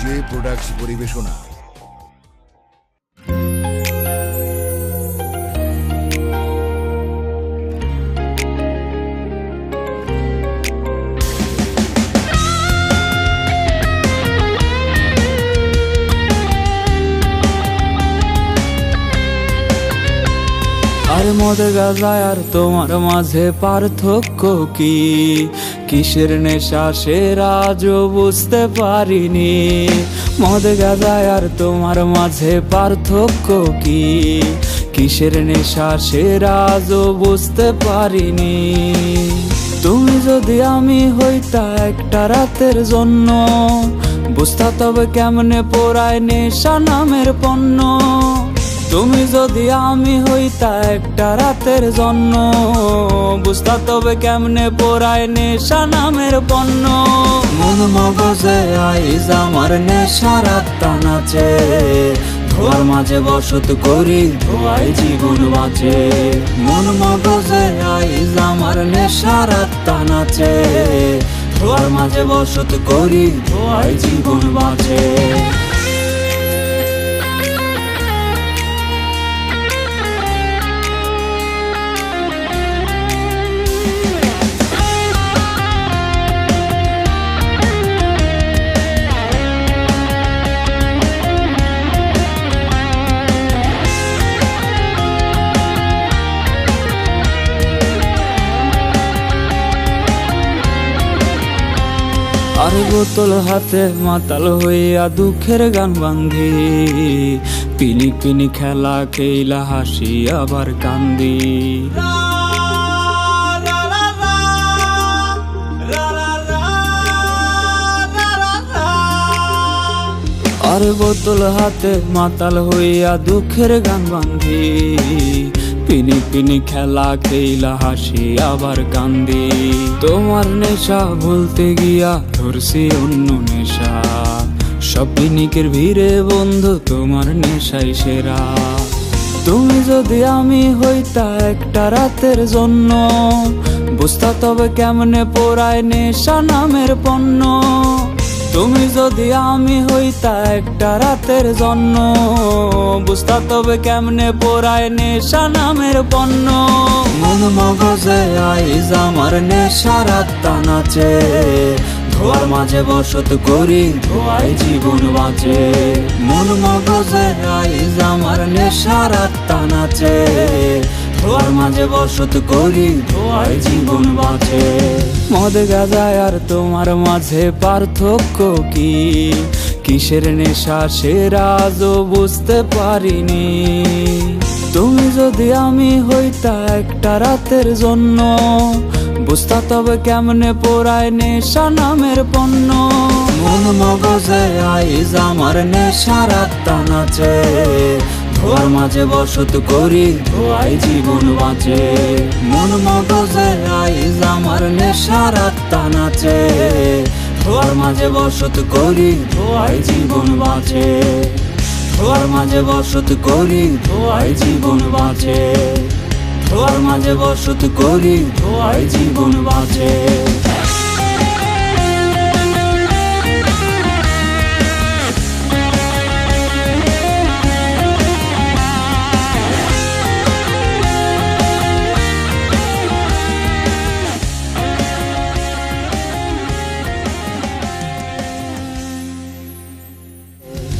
J products পরিবেশনা। আর মদ গাজায় আর তোমার মাঝে পার্থক্য কি? কিসের নেশা সে রাজও বুঝতে পারিনি। মদ গাজায় আর তোমার মাঝে পার্থক্য কি? কিসের নেশা সে রাজও বুঝতে পারিনি। তুমি যদি আমি হইতা একটা রাতের জন্য, বুঝতা তবে কেমনে পোড়ায় নেশা নামের পণ্য? তুমি যদি আমি হইতা একটা রাতের জন্য, বুঝতা তবে কেমনে পোড়ায় নেশা নামের পণ্য। মন মগজে আইজ আমার নেশার আত্মা নাচে, ধোয়ার মাঝে বসত করি ধোয়াই জীবন বাঁচে। মন মগজে আইজ আমার নেশার আত্মা নাচে, ধোয়ার মাঝে বসত করি ধোয়াই জীবন বাঁচে। আর বোতল হাতে মাতাল হইয়া দুঃখের গান বান্ধি। পিনি পিনি খেলা খেলা হাসি আবার কান্দি। আর বোতল হাতে মাতাল হইয়া দুঃখের গান বান্ধি। পিনি পিনি খেলা খেলা হাসি, আবার কান্দি। তোমার নেশা ভুলতে গিয়া ধরছি অন্য নেশা। সব পিনিকের ভিড়ে বন্ধু, তোমার নেশাই সেরা। তুমি যদি আমি হইতা একটা রাতের জন্য, বুঝতা তবে কেমনে পোড়ায় নেশা নামের পণ্য। তুমি যদি আমি হইতা একটা রাতের জন্য, বুঝতা তবে কেমনে পোড়ায় নেশা নামের পণ্য। মন মগজে আইজ আমার নেশার আত্মা নাচে ধোয়ার মাঝে বসত করি ধোয়াই জীবন বাঁচে। মন মগজে আইজ আমার নেশার আত্মা নাচে ধোয়ার মাঝে বসত করি ধোয়াই জীবন বাঁচে। মদ গাজায় আর তোমার মাঝে পার্থক্য কি? কিসের নেশা সে রাজও বুঝতে পারিনি। তুমি যদি আমি হইতা একটা রাতের জন্য, বুঝতা তবে কেমনে পোড়ায় নেশা নামের পণ্য? মন মগজে আইজ আমার নেশার আত্মা নাচে ধোয়ার মাঝে বসত করি, ধোয়াই জীবন বাঁচে। মন মগজে আইজ আমার নেশার আত্মা নাচে। ধোয়ার মাঝে বসত করি, ধোয়াই জীবন বাঁচে। ধোয়ার মাঝে বসত করি, ধোয়াই জীবন বাঁচে। ধোয়ার মাঝে বসত করি, ধোয়াই জীবন বাঁচে।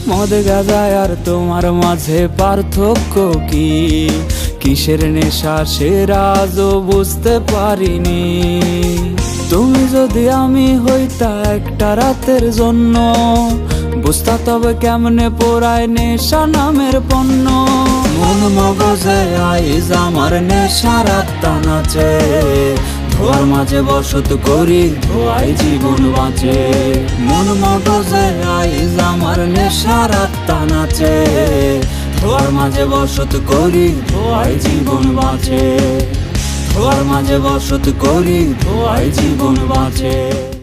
মদ গাজায় আর তোমার মাঝে পার্থক্য কি? কিসের নেশা সে রাজও বুঝতে পারিনি। তুমি যদি আমি হইতা একটা রাতের জন্য, বুঝতা তবে কেমনে পোড়ায় নেশা নামের পণ্য? মন মগজে আইজ আমার নেশা আত্মা নাচে মাঝে বসত করি, ধোয়াই জীবন বাঁচে। মন মগজে আইজ আমার নেশার আত্মা নাচে। ধোয়ার মাঝে বসত করি, ধোয়াই জীবন বাঁচে। ধোয়ার মাঝে বসত করি, ধোয়াই জীবন বাঁচে।